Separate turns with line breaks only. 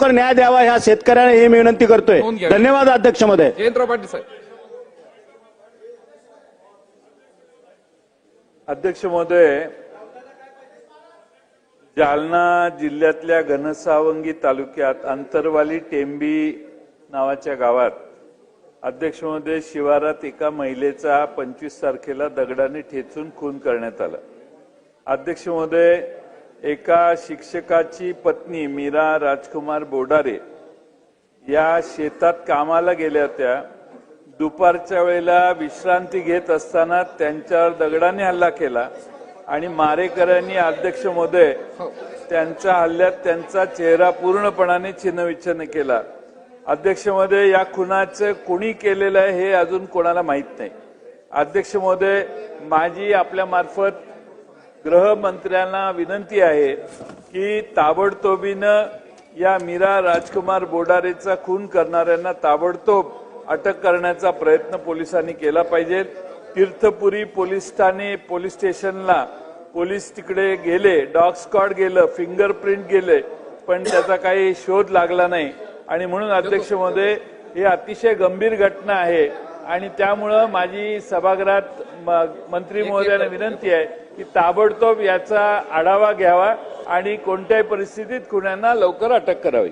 लवकर न्याय द्यावा ह्या शेतकऱ्याने ही मी विनंती करतोय. धन्यवाद अध्यक्ष महोदय
जयंतराव पाटील साहेब.
अध्यक्ष महोदय जालना जिल्ह्यातल्या घनसावंगी तालुक्यात अंतरवाली टेंबी नावाच्या गावात अध्यक्ष महोदय शिवारात एका महिलेचा पंचवीस तारखेला दगडाने ठेचून खून करण्यात आला. अध्यक्ष महोदय एका शिक्षकाची पत्नी मीरा राजकुमार बोडारे या शेतात कामाला गेल्या होत्या. दुपारच्या वेळेला विश्रांती घेत असताना त्यांच्यावर दगडाने हल्ला केला आणि मारेकऱ्यांनी अध्यक्ष महोदय त्यांच्या हल्ल्यात त्यांचा चेहरा पूर्णपणाने छिन्नविच्छिन्न केला. अध्यक्ष महोदय या खुनाचं कोणी केलेलं आहे हे अजून कोणाला माहीत नाही. अध्यक्ष महोदय माझी आपल्या मार्फत गृहमंत्र्यांना विनंती आहे की ताबडतोबीनं या मीरा राजकुमार बोडारेचा खून करणाऱ्यांना ताबडतोब अटक करण्याचा प्रयत्न पोलिसांनी केला पाहिजे. तीर्थपुरी पोलीस ठाणे पोलीस स्टेशनला पोलीस तिकडे गेले डॉग स्कॉड गेलं फिंगरप्रिंट गेले पण त्याचा काही शोध लागला नाही. आणि म्हणून अध्यक्ष महोदय ही अतिशय गंभीर घटना आहे. आणि त्यामुळं माझी सभागृहात मंत्री महोदयांना विनंती आहे की ताबडतोब याचा आढावा घ्यावा आणि कोणत्याही परिस्थितीत खुन्यांना लवकर अटक करावी.